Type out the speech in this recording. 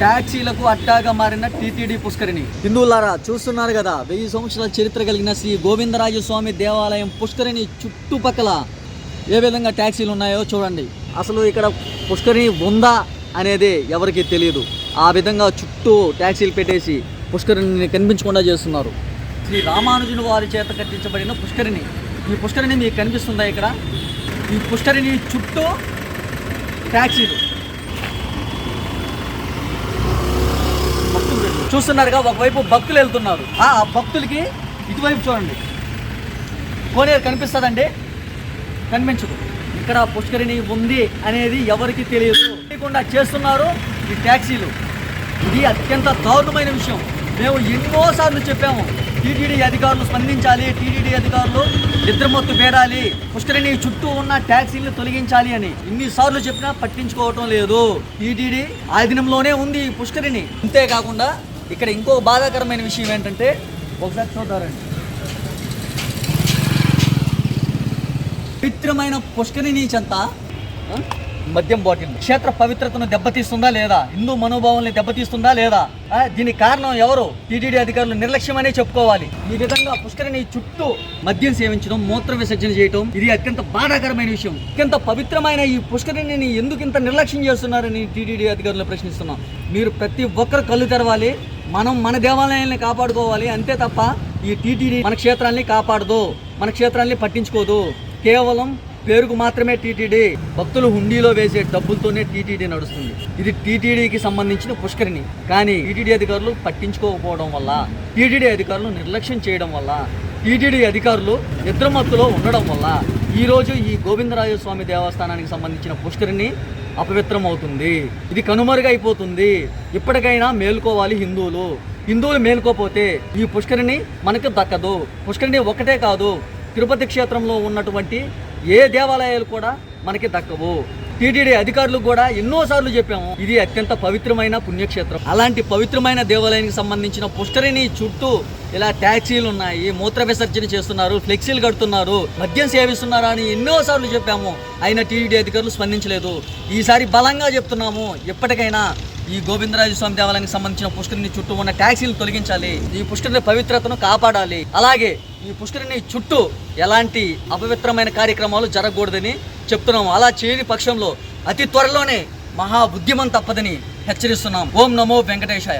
ట్యాక్సీలకు అట్టాగా మారిన టీటీడీ పుష్కరిణి. హిందువులారా చూస్తున్నారు కదా వెయ్యి సంవత్సరాల చరిత్ర కలిగిన శ్రీ గోవిందరాజ స్వామి దేవాలయం పుష్కరిణి చుట్టుపక్కల ఏ విధంగా ట్యాక్సీలు ఉన్నాయో చూడండి. అసలు ఇక్కడ పుష్కరిణి ఉందా అనేది ఎవరికీ తెలియదు ఆ విధంగా చుట్టూ ట్యాక్సీలు పెట్టేసి పుష్కరిణిని కనిపించకుండా చేస్తున్నారు. శ్రీ రామానుజుని వారి చేత కట్టించబడిన పుష్కరిణి. ఈ పుష్కరిణి మీకు కనిపిస్తుందా ఇక్కడ? ఈ పుష్కరిణి చుట్టూ ట్యాక్సీలు భక్తులు చూస్తున్నారుగా ఒకవైపు భక్తులు వెళ్తున్నారు. ఆ భక్తులకి ఇటువైపు చూడండి. కోనేరు కనిపిస్తుందండి. కనిపించదు. ఇక్కడ పుష్కరిణి ఉంది అనేది ఎవరికి తెలియదు. తెలియకుండా చేస్తున్నారు ఈ ట్యాక్సీలు ఇది అత్యంత దారుణమైన విషయం. మేము ఎన్నోసార్లు చెప్పాము టీటీడీ అధికారులు స్పందించాలి టీటీడీ అధికారులు నిద్రమొత్తు బేరాలి పుష్కరిణి చుట్టూ ఉన్న ట్యాక్సీలు తొలగించాలి అని ఇన్నిసార్లు చెప్పినా పట్టించుకోవటం లేదు. టీటీడీ ఆధీనంలోనే ఉంది ఈ పుష్కరిణి. అంతేకాకుండా ఇక్కడ ఇంకో బాధాకరమైన విషయం ఏంటంటే ఒకసారి చూద్దారండి పవిత్రమైన పుష్కరిణి చెంత మద్యం బాటిల్. క్షేత్ర పవిత్రతను దెబ్బతీస్తుందా లేదా? హిందూ మనోభావాల్ని దెబ్బతీస్తుందా లేదా? దీనికి కారణం ఎవరు? టీటీడీ అధికారులు నిర్లక్ష్యమనే చెప్పుకోవాలి. ఈ విధంగా పుష్కరిణి చుట్టూ మద్యం సేవించడం మూత్ర విసర్జన చేయడం ఇది అత్యంత బాధాకరమైన విషయం. అత్యంత పవిత్రమైన ఈ పుష్కరిణిని ఎందుకు ఇంత నిర్లక్ష్యం చేస్తున్నారని టీటీడీ అధికారులు ప్రశ్నిస్తున్నాం. మీరు ప్రతి ఒక్కరు కళ్ళు తెరవాలి. మనం మన దేవాలయాల్ని కాపాడుకోవాలి అంతే తప్ప ఈ టీటీడీ మన క్షేత్రాల్ని కాపాడదు మన క్షేత్రాల్ని పట్టించుకోదు. కేవలం పేరుకు మాత్రమే టీటీడీ భక్తులు హుండీలో వేసే డబ్బులతోనే టీటీడీ నడుస్తుంది. ఇది టీటీడీకి సంబంధించిన పుష్కరిణి. కానీ టీటీడీ అధికారులు పట్టించుకోకపోవడం వల్ల టీటీడీ అధికారులు నిర్లక్ష్యం చేయడం వల్ల టీటీడీ అధికారులు నిద్రమత్తులో ఉండడం వల్ల ఈరోజు ఈ గోవిందరాజ స్వామి దేవస్థానానికి సంబంధించిన పుష్కరిణి అపవిత్రం అవుతుంది. ఇది కనుమరుగైపోతుంది. ఇప్పటికైనా మేలుకోవాలి హిందువులు. హిందువులు మేలుకోపోతే ఈ పుష్కరిణి మనకు దక్కదు. పుష్కరిణి ఒకటే కాదు తిరుపతి క్షేత్రంలో ఉన్నటువంటి ఏ దేవాలయాలు కూడా మనకి దక్కవు. టీటీడీ అధికారులకు కూడా ఎన్నోసార్లు చెప్పాము ఇది అత్యంత పవిత్రమైన పుణ్యక్షేత్రం. అలాంటి పవిత్రమైన దేవాలయానికి సంబంధించిన పుష్టరిని చుట్టూ ఇలా ట్యాక్సీలు ఉన్నాయి మూత్ర విసర్జన చేస్తున్నారు ఫ్లెక్సీలు కడుతున్నారు మద్యం సేవిస్తున్నారు అని ఎన్నోసార్లు చెప్పాము. అయినా టీటీడీ అధికారులు స్పందించలేదు. ఈసారి బలంగా చెప్తున్నాము ఎప్పటికైనా ఈ గోవిందరాజు స్వామి దేవాలయానికి సంబంధించిన పుష్కరిణి చుట్టూ ఉన్న ట్యాక్సీలు తొలగించాలి. ఈ పుష్కరిణి పవిత్రతను కాపాడాలి. అలాగే ఈ పుష్కరిణి చుట్టూ ఎలాంటి అపవిత్రమైన కార్యక్రమాలు జరగకూడదని చెప్తున్నాము అలా చేయని పక్షంలో అతి త్వరలోనే మహా ఉద్యమం తప్పదని హెచ్చరిస్తున్నాం. ఓం నమో వెంకటేశాయ.